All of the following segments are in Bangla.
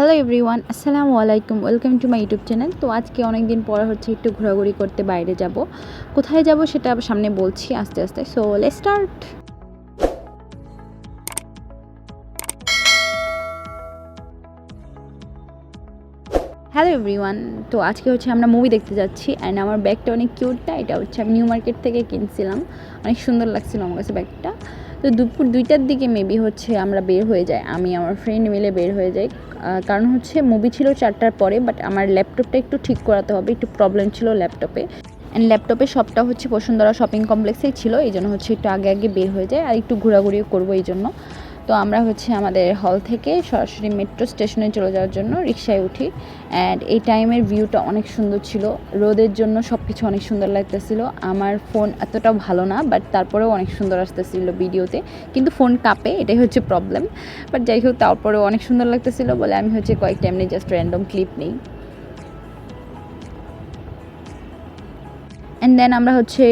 হ্যালো এভরিওয়ান, আসসালামু আলাইকুম, welcome to my YouTube channel. তো আজকে অনেক দিন পর হচ্ছে একটু ঘোরাঘুরি করতে বাইরে যাব। কোথায় যাব সেটা সামনে বলছি আস্তে আস্তে। সো লে স্টার্ট হ্যালো এভরিওয়ান, তো আজকে হচ্ছে আমরা মুভি দেখতে যাচ্ছি অ্যান্ড আমার ব্যাগটা অনেক কিউট না এটা হচ্ছে আমি নিউ মার্কেট থেকে কিনছিলাম। অনেক সুন্দর লাগছিল আমার কাছে ব্যাগটা। তো দুপুর দুইটার দিকে মেবি হচ্ছে আমরা বের হয়ে যাই, আমি আমার ফ্রেন্ড মিলে বের হয়ে যাই। কারণ হচ্ছে মুভি ছিল চারটার পরে বাট আমার ল্যাপটপটা একটু ঠিক করাতে হবে, একটু প্রবলেম ছিল ল্যাপটপে অ্যান্ড ল্যাপটপে সবটা হচ্ছে বসুন্ধরা শপিং কমপ্লেক্সেই ছিল এই জন্য হচ্ছে একটু আগে আগে বের হয়ে যায় আর একটু ঘোরাঘুরিও করব এই জন্য তো আমরা হচ্ছে আমাদের হল থেকে সরাসরি মেট্রো স্টেশনে চলে যাওয়ার জন্য রিক্সায় উঠি অ্যান্ড এই টাইমের ভিউটা অনেক সুন্দর ছিল। রোদের জন্য সব কিছু অনেক সুন্দর লাগতেছিল। আমার ফোন এতটাও ভালো না বাট তারপরেও অনেক সুন্দর আসতেছিল ভিডিওতে। কিন্তু ফোন কাঁপে, এটাই হচ্ছে প্রবলেম বাট যাই হোক, তারপরেও অনেক সুন্দর লাগতেছিল বলে আমি হচ্ছে কয়েকটা এমনি জাস্ট র্যান্ডম ক্লিপ নিই। অ্যান্ড দেন আমরা হচ্ছে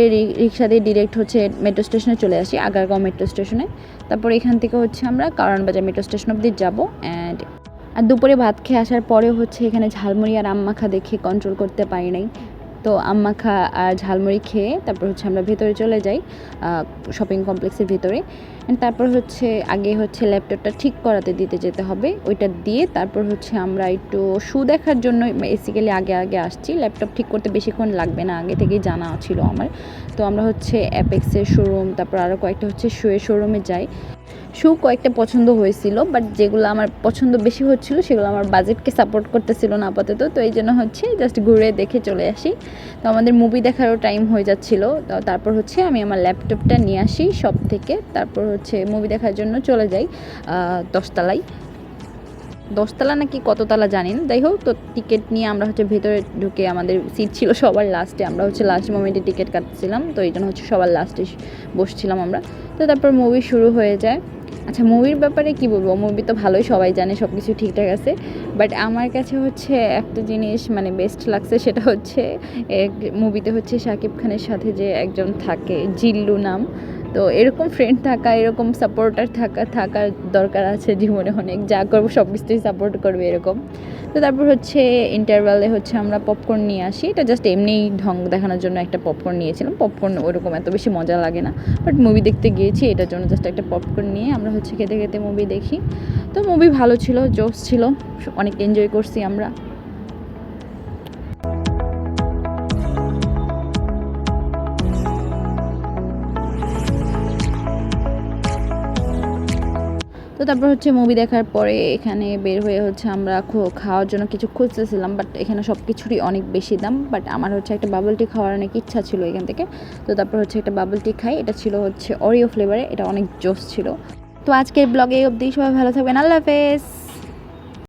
রিক্সা দিয়ে ডিরেক্ট হচ্ছে মেট্রো স্টেশনে চলে আসি, আগারগাঁও মেট্রো স্টেশনে তারপর এখান থেকে হচ্ছে আমরা কারণবাজার মেট্রো স্টেশন অব্দি যাব অ্যান্ড আর দুপুরে ভাত খেয়ে আসার পরেও হচ্ছে এখানে ঝালমুড়ি আর আম্মাখা দেখে কন্ট্রোল করতে পারি নাই। তো আম্মাখা আর ঝালমুড়ি খেয়ে তারপর হচ্ছে আমরা ভেতরে চলে যাই শপিং কমপ্লেক্সের ভেতরে। তারপর হচ্ছে আগে হচ্ছে ল্যাপটপটা ঠিক করাতে দিতে যেতে হবে। ওইটা দিয়ে তারপর হচ্ছে আমরা একটু শু দেখার জন্য বেসিক্যালি আগে আগে আসছি। ল্যাপটপ ঠিক করতে বেশিক্ষণ লাগবে না, আগে থেকেই জানা ছিল আমার। তো আমরা হচ্ছে অ্যাপেক্সের শোরুম তারপর আরও কয়েকটা হচ্ছে শুয়ের শোরুমে যাই। শু কয়েকটা পছন্দ হয়েছিল বাট যেগুলো আমার পছন্দ বেশি হচ্ছিল, সেগুলো আমার বাজেটকে সাপোর্ট করতেছিল না আপাতত। তো এই জন্য হচ্ছে জাস্ট ঘুরে দেখে চলে আসি। তো আমাদের মুভি দেখারও টাইম হয়ে যাচ্ছিল। তারপর হচ্ছে আমি আমার ল্যাপটপটা নিয়ে আসি সব থেকে। তারপর হচ্ছে মুভি দেখার জন্য চলে যাই দশতলায়। দশতলা নাকি কততলা জানেন যাই হোক, তো টিকিট নিয়ে আমরা হচ্ছে ভেতরে ঢুকে আমাদের সিট ছিল সবার লাস্টে আমরা হচ্ছে লাস্ট মোমেন্টে টিকিট কাটছিলাম, তো এই জন্য হচ্ছে সবার লাস্টে বসছিলাম আমরা। তো তারপর মুভি শুরু হয়ে যায়। আচ্ছা মুভির ব্যাপারে কি বলব? মুভি তো ভালোই, সবাই জানে সব কিছু ঠিকঠাক আছে। বাট আমার কাছে হচ্ছে একটা জিনিস মানে বেস্ট লাগছে, সেটা হচ্ছে, এক মুভিতে হচ্ছে শাকিব খানের সাথে যে একজন থাকে, জিল্লু নাম। তো এরকম ফ্রেন্ড থাকা, এরকম সাপোর্টার থাকা, থাকার দরকার আছে জীবনে অনেক। যা করব সব কিছুতেই সাপোর্ট করবে এরকম। তো তারপর হচ্ছে ইন্টারভ্যালে হচ্ছে আমরা পপকর্ন নিয়ে আসি। এটা জাস্ট এমনিই ঢং দেখানোর জন্য একটা পপকর্ন নিয়েছিলাম। পপকর্ন ওরকম এত বেশি মজা লাগে না। বাট মুভি দেখতে গিয়েছি, এটার জন্য জাস্ট একটা পপকর্ন নিয়ে আমরা হচ্ছে খেতে খেতে মুভি দেখি। তো মুভি ভালো ছিল জোস ছিল। অনেক এনজয় করছি আমরা। তো তারপর হচ্ছে মুভি দেখার পরে এখানে বের হয়ে হচ্ছে আমরা খাওয়ার জন্য কিছু খুঁজতেছিলাম বাট এখানে সব কিছুরই অনেক বেশি দাম বাট আমার হচ্ছে একটা বাবল টি খাওয়ার অনেক ইচ্ছা ছিল এখান থেকে। তো তারপর হচ্ছে একটা বাবল টি খাই, এটা ছিল হচ্ছে অরিও ফ্লেভারে এটা অনেক জোস ছিল। তো আজকের ব্লগে অবধি, সবাই ভালো থাকবেন, আল্লাহ হাফেজ!